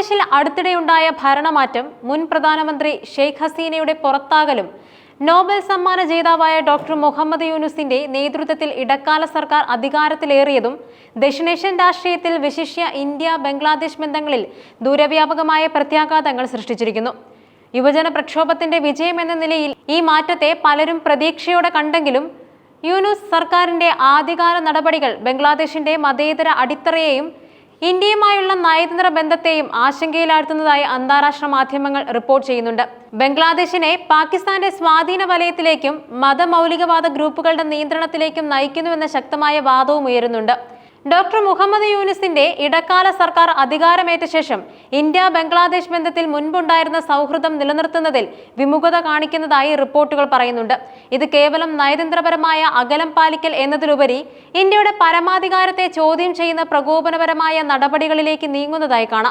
ബംഗ്ലാദേശിൽ അടുത്തിടെയുണ്ടായ ഭരണമാറ്റം മുൻ പ്രധാനമന്ത്രി ഷെയ്ഖ് ഹസീനയുടെ പുറത്താകലും. നോബൽ സമ്മാന ജേതാവായ ഡോക്ടർ മുഹമ്മദ് യൂനുസിന്റെ നേതൃത്വത്തിൽ ഇടക്കാല സർക്കാർ അധികാരത്തിലേറിയതും ദക്ഷിണേഷ്യൻ രാഷ്ട്രീയത്തിൽ വിശിഷ്യ ഇന്ത്യ ബംഗ്ലാദേശ് ബന്ധങ്ങളിൽ ദൂരവ്യാപകമായ പ്രത്യാഘാതങ്ങൾ സൃഷ്ടിച്ചിരിക്കുന്നു. യുവജന പ്രക്ഷോഭത്തിന്റെ വിജയമെന്ന നിലയിൽ ഈ മാറ്റത്തെ പലരും പ്രതീക്ഷയോടെ കണ്ടെങ്കിലും യൂനുസ് സർക്കാരിന്റെ ആദ്യകാല നടപടികൾ ബംഗ്ലാദേശിന്റെ മതേതര അടിത്തറയെയും ഇന്ത്യയുമായുള്ള നയതന്ത്ര ബന്ധത്തെയും ആശങ്കയിലാഴ്ത്തുന്നതായി അന്താരാഷ്ട്ര മാധ്യമങ്ങൾ റിപ്പോർട്ട് ചെയ്യുന്നുണ്ട്. ബംഗ്ലാദേശിനെ പാകിസ്ഥാന്റെ സ്വാധീന വലയത്തിലേക്കും മതമൗലികവാദ ഗ്രൂപ്പുകളുടെ നിയന്ത്രണത്തിലേക്കും നയിക്കുന്നുവെന്ന ശക്തമായ വാദവും ഉയരുന്നുണ്ട്. ഡോക്ടർ മുഹമ്മദ് യൂനിസിന്റെ ഇടക്കാല സർക്കാർ അധികാരമേറ്റ ശേഷം ഇന്ത്യ ബംഗ്ലാദേശ് ബന്ധത്തിൽ മുൻപുണ്ടായിരുന്ന സൗഹൃദം നിലനിർത്തുന്നതിൽ വിമുഖത കാണിക്കുന്നതായി റിപ്പോർട്ടുകൾ പറയുന്നുണ്ട്. ഇത് കേവലം നയതന്ത്രപരമായ അകലം പാലിക്കൽ എന്നതിലുപരി ഇന്ത്യയുടെ പരമാധികാരത്തെ ചോദ്യം ചെയ്യുന്ന പ്രകോപനപരമായ നടപടികളിലേക്ക് നീങ്ങുന്നതായി കാണാം.